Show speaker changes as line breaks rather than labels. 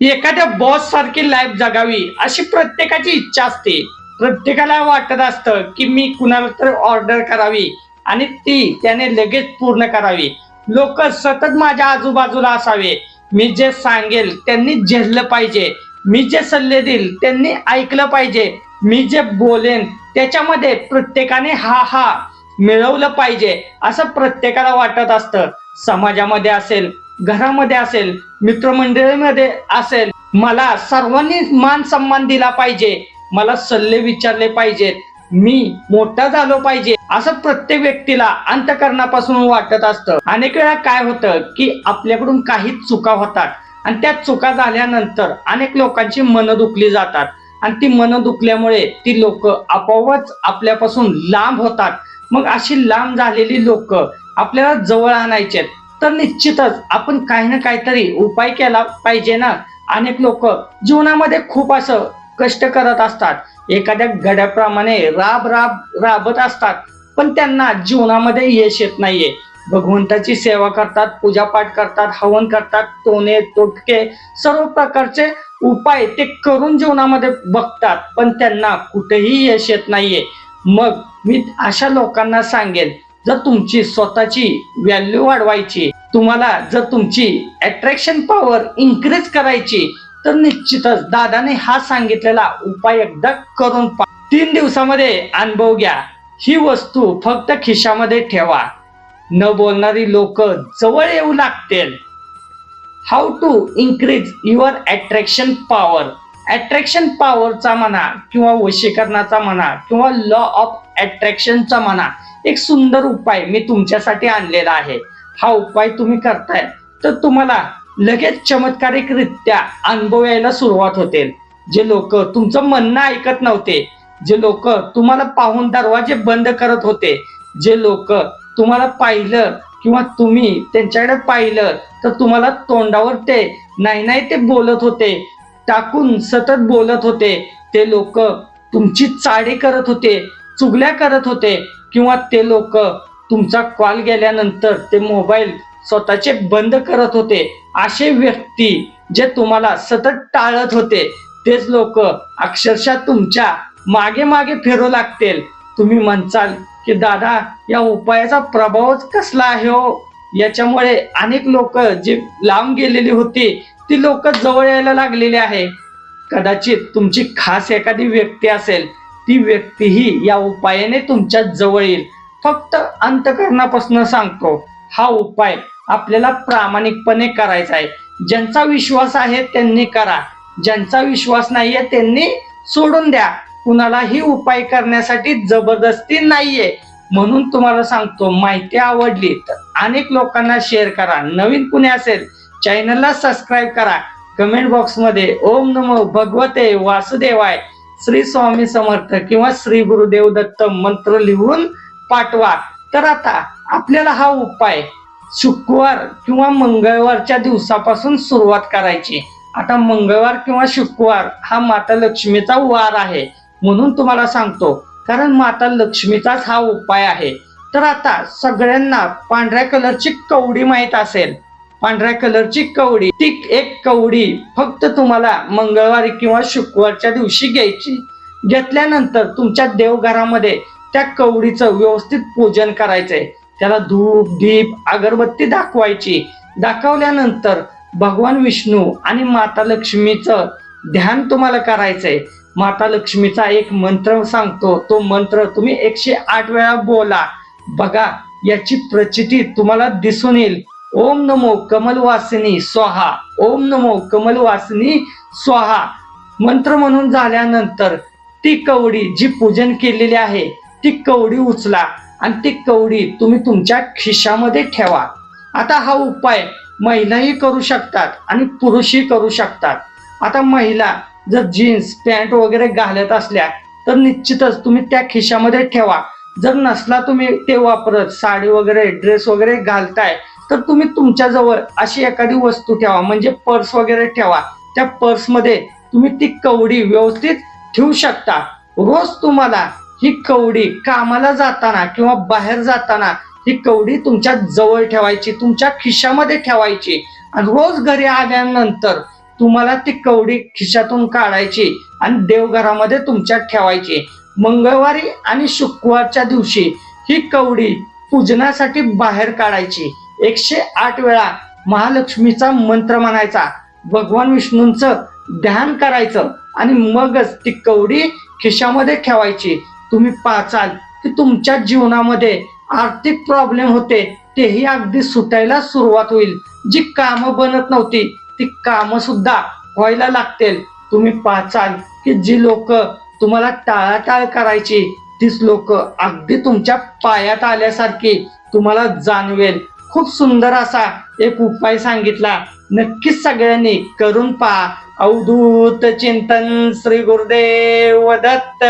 एखाद्या बॉस सारखी लाईफ जगावी अशी प्रत्येकाची इच्छा असते. प्रत्येकाला वाटत असतं की मी कुणाला तर ऑर्डर करावी आणि ती त्याने लगेच पूर्ण करावी. लोक सतत माझ्या आजूबाजूला असावे. मी जे सांगेल त्यांनी झेललं पाहिजे. मी जे सल्ले देईल त्यांनी ऐकलं पाहिजे. मी जे बोलेन त्याच्यामध्ये प्रत्येकाने हा हा मिळवलं पाहिजे असं प्रत्येकाला वाटत असतं. समाजामध्ये असेल घरामध्ये असेल मित्रमंडळीमध्ये असेल मला सर्वांनी मान सन्मान दिला पाहिजे. मला सल्ले विचारले पाहिजेत. मी मोठा झालो पाहिजे. असं प्रत्येक व्यक्तीला अंतकरणापासून वाटत असतं. अनेक वेळा काय होतं की आपल्याकडून काही चुका होतात. आणि त्या चुका झाल्यानंतर अनेक लोकांची मनं दुखली जातात. आणि ती मनं दुखल्यामुळे ती लोक आपोआपच आपल्यापासून लांब होतात. मग अशी लांब झालेली लोक आपल्याला जवळ आणायचे तर निश्चितच आपण काही ना काहीतरी उपाय केला पाहिजे ना. अनेक लोक जीवनामध्ये खूप असं कष्ट करत असतात. एखाद्या गड्याप्रमाणे राब राब राबत असतात. पण त्यांना जीवनामध्ये यश येत नाहीये. भगवंताची सेवा करतात पूजापाठ करतात हवन करतात टोने तोटके सर्व प्रकारचे उपाय ते करून जीवनामध्ये बघतात. पण त्यांना कुठेही यश येत नाहीये. मग मी अशा लोकांना सांगेन जर तुमची स्वतःची व्हॅल्यू वाढवायची तुम्हाला जर तुमची अट्रॅक्शन पॉवर इन्क्रीज करायची तर निश्चितच दादाने हा सांगितलेला उपाय एकदा करून पा तीन दिवसामध्ये अनुभव घ्या. ही वस्तू फक्त खिशामध्ये ठेवा. न बोलणारी लोक जवळ येऊ लागतील. How to increase your attraction power attraction पॉवरचा म्हणा किंवा वशीकरणाचा म्हणा किंवा लॉ ऑफ अट्रॅक्शनचा म्हणा एक सुंदर उपाय मी तुमच्यासाठी आणलेला आहे. हा उपाय तुम्ही करताय तर तुम्हाला लगेच चमत्कारिकरित्या अनुभव यायला सुरुवात होते. जे लोक तुमचं म्हणणं ऐकत नव्हते. जे लोक तुम्हाला पाहून दरवाजे बंद करत होते. जे लोक तुम्हाला पाहिलं किंवा तुम्ही त्यांच्याकडे पाहिलं तर तुम्हाला तोंडावर ते नाही नाही ते बोलत होते. टाकून सतत बोलत होते. ते लोक तुमची चाडी करत होते. चुगल्या करत होते किंवा ते लोक तुमचा कॉल गेल्यानंतर ते मोबाईल स्वतःचे बंद करत होते असे व्यक्ती जे तुम्हाला सतत टाळत होते तेच लोक अक्षरशः तुमच्या मागे मागे फिरू लागतील. तुम्ही म्हणचाल की दादा या उपायाचा प्रभावच कसला आहे हो? याच्यामुळे अनेक लोक जे लांब गेलेली होती ती लोक जवळ यायला लागलेली आहे. कदाचित तुमची खास एखादी व्यक्ती असेल ती व्यक्तीही या उपायाने तुमच्या जवळ येईल. फक्त अंतकरणापासून सांगतो हा उपाय आपल्याला प्रामाणिकपणे करायचा आहे. ज्यांचा विश्वास आहे त्यांनी करा. ज्यांचा विश्वास नाहीये त्यांनी सोडून द्या. कुणालाही उपाय करण्यासाठी जबरदस्ती नाहीये. म्हणून तुम्हाला सांगतो माहिती आवडली तर अनेक लोकांना शेअर करा. नवीन कुणी असेल चॅनलला सबस्क्राईब करा. कमेंट बॉक्समध्ये ओम नमो भगवते वासुदेवाय. श्री स्वामी समर्थ किंवा श्री गुरुदेव दत्त मंत्र लिहून पाठवा. तर आता आपल्याला हा उपाय शुक्रवार किंवा मंगळवारच्या दिवसापासून सुरुवात करायची. आता मंगळवार किंवा शुक्रवार हा माता लक्ष्मीचा वार आहे म्हणून तुम्हाला सांगतो. कारण माता लक्ष्मीचाच हा उपाय आहे. तर आता सगळ्यांना पांढऱ्या कलरची कवडी माहीत असेल. पांढऱ्या कलरची कवडी. ती एक कवडी फक्त तुम्हाला मंगळवारी किंवा शुक्रवारच्या दिवशी घ्यायची. घेतल्यानंतर तुमच्या देवघरामध्ये त्या कवडीचं व्यवस्थित पूजन करायचंय. त्याला धूप दीप अगरबत्ती दाखवायची. दाखवल्यानंतर भगवान विष्णू आणि माता लक्ष्मीचं ध्यान तुम्हाला करायचंय. माता लक्ष्मीचा एक मंत्र सांगतो. तो मंत्र तुम्ही एकशे आठ वेळा बोला. बघा याची प्रचिती तुम्हाला दिसून येईल. ओम नमो कमलवासिनी स्वाहा. ओम नमो कमलवासिनी स्वाहा. मंत्र म्हणून झाल्यानंतर ती कवडी जी पूजन केलेली आहे ती कवडी उचला आणि ती कवडी तुम्ही तुमच्या खिशामध्ये ठेवा. आता हा उपाय महिलाही करू शकतात आणि पुरुषही करू शकतात. आता महिला जर जीन्स पॅन्ट वगैरे घालत असल्या तर निश्चितच तुम्ही त्या खिशामध्ये ठेवा. जर नसला तुम्ही ते वापरत साडी वगैरे ड्रेस वगैरे घालताय तर तुम्ही तुमच्याजवळ अशी एखादी वस्तू ठेवा म्हणजे पर्स वगैरे ठेवा. त्या पर्समध्ये तुम्ही ती कवडी व्यवस्थित ठेवू शकता. रोज तुम्हाला ही कवडी कामाला जाताना किंवा बाहेर जाताना ही कवडी तुमच्या जवळ ठेवायची तुमच्या खिशामध्ये ठेवायची. आणि रोज घरी आल्यानंतर तुम्हाला ती कवडी खिशातून काढायची आणि देवघरामध्ये तुमच्या ठेवायची. मंगळवारी आणि शुक्रवारच्या दिवशी ही कवडी पूजनासाठी बाहेर काढायची. एकशे आठ वेळा महालक्ष्मीचा मंत्र म्हणायचा. भगवान विष्णूंचं ध्यान करायचं आणि मगच ती कवडी खिशामध्ये ठेवायची. तुम्ही पाचाल की तुमच्या जीवनामध्ये आर्थिक प्रॉब्लेम होते तेही अगदी सुटायला सुरुवात होईल. जी कामं बनत नव्हती ती कामं सुद्धा व्हायला लागतील. तुम्ही पाचाल की जी लोक तुम्हाला टाळाटाळ करायची तीच लोक अगदी तुमच्या पायात आल्यासारखी तुम्हाला जाणवेल. खूप सुंदर असा एक उपाय सांगितला. नक्कीच सगळ्यांनी करून पहा. अवधूत चिंतन श्री गुरुदेव दत्त.